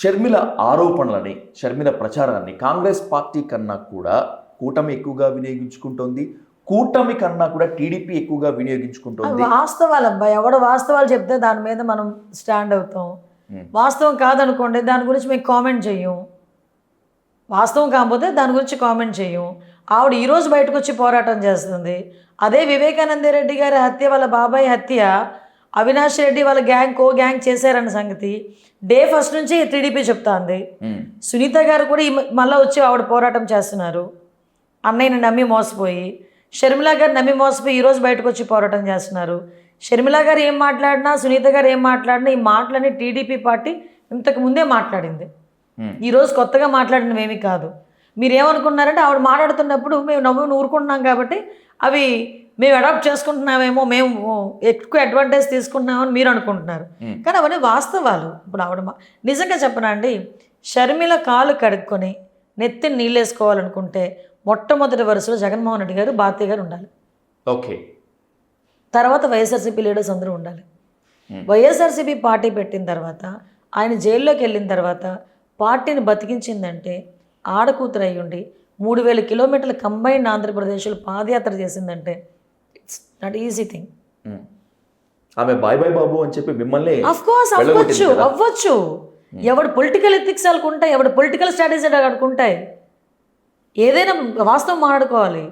షర్మిల ఆరోపణలని షర్మిల ప్రచారాన్ని కాంగ్రెస్ పార్టీ కన్నా కూడా కూటమి ఎక్కువగా వినియోగించుకుంటోంది. కూటమి కన్నా కూడా టీడీపీ ఎక్కువగా వినియోగించుకుంటోంది. వాస్తవాలు అబ్బాయి ఎవడు వాస్తవాలు చెప్తే దాని మీద మనం స్టాండ్ అవుతాం. వాస్తవం కాదనుకోండి దాని గురించి మేము కామెంట్ చెయ్యం. వాస్తవం కాకపోతే దాని గురించి కామెంట్ చెయ్యం. ఆవిడ ఈరోజు బయటకు వచ్చి పోరాటం చేస్తుంది. అదే వివేకానంద రెడ్డి గారి హత్య వాళ్ళ బాబాయ్ హత్య అవినాష్ రెడ్డి వాళ్ళ గ్యాంగ్ కో గ్యాంగ్ చేశారన్న సంగతి. డే ఫస్ట్ నుంచి టీడీపీ చెప్తాంది. సునీత గారు కూడా మళ్ళా వచ్చి ఆవిడ పోరాటం చేస్తున్నారు. అన్నయ్యని నమ్మి మోసపోయి. షర్మిల గారు నమ్మి మోసపోయి ఈరోజు బయటకు వచ్చి పోరాటం చేస్తున్నారు. షర్మిల గారు ఏం మాట్లాడినా సునీత గారు ఏం మాట్లాడినా ఈ మాటలని టీడీపీ పార్టీ ఇంతకు ముందే మాట్లాడింది. ఈరోజు కొత్తగా మాట్లాడినవేమీ కాదు. మీరు ఏమనుకున్నారంటే ఆవిడ మాట్లాడుతున్నప్పుడు మేము నవ్వు ఊరుకుంటున్నాం కాబట్టి అవి మేము అడాప్ట్ చేసుకుంటున్నామేమో మేము ఎక్కువ అడ్వాంటేజ్ తీసుకుంటున్నామని మీరు అనుకుంటున్నారు. కానీ అవన్నీ వాస్తవాలు. ఇప్పుడు ఆవిడ నిజంగా చెప్పనా అండి? షర్మిల కాలు కడుక్కొని నెత్తిని నీళ్ళేసుకోవాలనుకుంటే మొట్టమొదటి వరుసలో జగన్మోహన్ రెడ్డి గారు భారతీయ గారు ఉండాలి. ఓకే. తర్వాత వైఎస్ఆర్సీపీ లీడర్స్ అందరూ ఉండాలి. వైఎస్ఆర్సీపీ పార్టీ పెట్టిన తర్వాత ఆయన జైల్లోకి వెళ్ళిన తర్వాత పార్టీని బతికించిందంటే ఆడకూతురు అయి ఉండి మూడు వేల కిలోమీటర్ల కంబైన్డ్ ఆంధ్రప్రదేశ్లో పాదయాత్ర చేసిందంటే ఇట్స్ నాట్ ఈజీ థింగ్. ఆమె బాయ్ బాయ్ బాబు అని చెప్పి మిమ్మల్ని అఫ్ కోర్స్ అవ్వచ్చు. అవ్వచ్చు. ఎవడు పొలిటికల్ ఎథిక్స్ వాళ్ళకు ఉంటాయి ఎవడు పొలిటికల్ స్ట్రాటజీ వాళ్ళకు ఉంటాయి. ఏదైనా వాస్తవం మాట్లాడుకోవాలి.